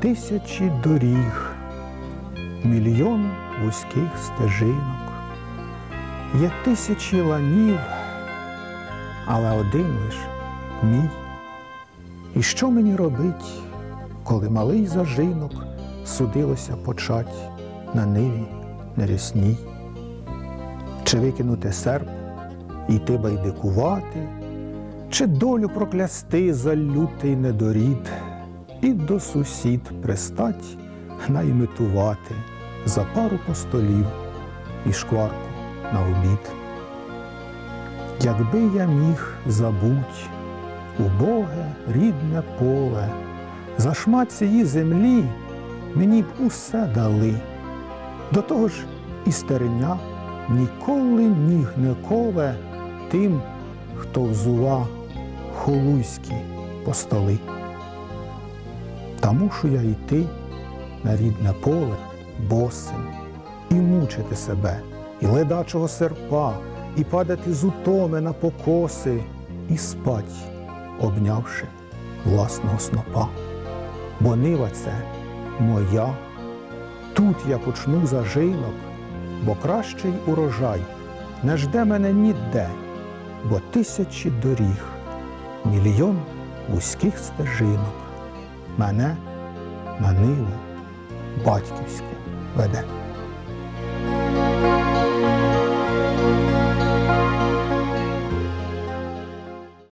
тисячі доріг, мільйон вузьких стежинок, є тисячі ланів, але один лиш мій. І що мені робить, коли малий зажинок судилося почать на ниві нерясній? Чи викинути серп і йти байдикувати, чи долю проклясти за лютий недорід, і до сусід пристать наймитувати за пару постолів і шкварку на обід. Якби я міг забуть убоге рідне поле, за шмат цієї землі мені б усе дали. До того ж і стариня ніколи ніг не коле тим, хто взува холуйські постоли. Та мушу я йти на рідне поле босим і мучити себе, і ледачого серпа, і падати з утоми на покоси, і спать, обнявши власного снопа. Бо нива це моя. Тут я почну зажинок, бо кращий урожай не жде мене ніде, бо тисячі доріг, мільйон вузьких стежинок мене на ниву батьківську веде.